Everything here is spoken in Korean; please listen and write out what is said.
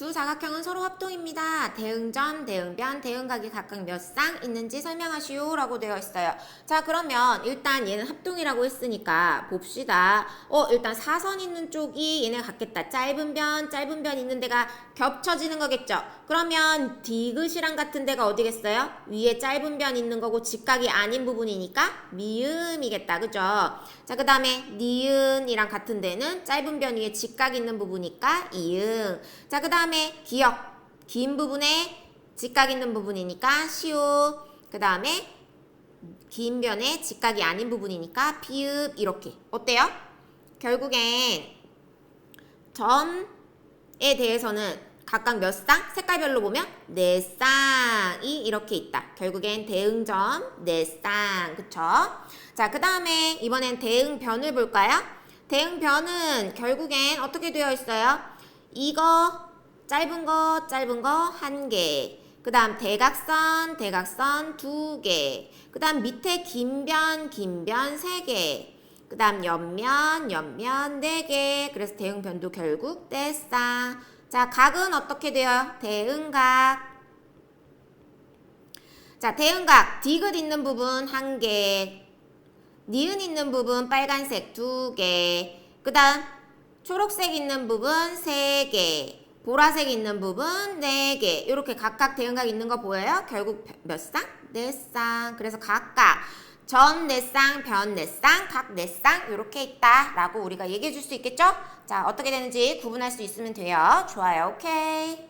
두 사각형은 서로 합동입니다. 대응점, 대응변, 대응각이 각각 몇 쌍 있는지 설명하시오 라고 되어 있어요. 자 그러면 일단 얘는 합동이라고 했으니까 봅시다. 어 일단 사선 있는 쪽이 얘네 같겠다. 짧은 변, 짧은 변 있는 데가 겹쳐지는 거겠죠. 그러면 디귿이랑 같은 데가 어디겠어요? 위에 짧은 변 있는 거고 직각이 아닌 부분이니까 미음이겠다. 그죠? 자, 그 다음에 니은이랑 같은 데는 짧은 변 위에 직각 있는 부분이니까 이응. 자, 그 다음 에 기역. 긴 부분에 직각 있는 부분이니까 시우. 그 다음에 긴 변에 직각이 아닌 부분이니까 비읍. 이렇게. 어때요? 결국엔 점에 대해서는 각각 몇 쌍? 색깔별로 보면 네 쌍이 이렇게 있다. 결국엔 대응점 네 쌍. 그쵸? 자, 그 다음에 이번엔 대응변을 볼까요? 대응변은 결국엔 어떻게 되어 있어요? 이거 짧은 거 짧은 거 한 개. 그 다음 대각선 대각선 두 개. 그 다음 밑에 긴 변 긴 변 세 개. 그 다음 옆면 옆면 네 개. 그래서 대응변도 결국 네 쌍. 자, 각은 어떻게 돼요? 대응각. 자, 대응각. 디귿 있는 부분 한 개. 니은 있는 부분 빨간색 두 개. 그 다음 초록색 있는 부분 세 개. 보라색 있는 부분 네 개. 이렇게 각각 대응각 있는 거 보여요? 결국 몇 쌍? 네 쌍. 그래서 각각 전네 쌍, 변네 쌍, 각네쌍 이렇게 있다 라고 우리가 얘기해 줄 수 있겠죠? 자, 어떻게 되는지 구분할 수 있으면 돼요. 좋아요. 오케이.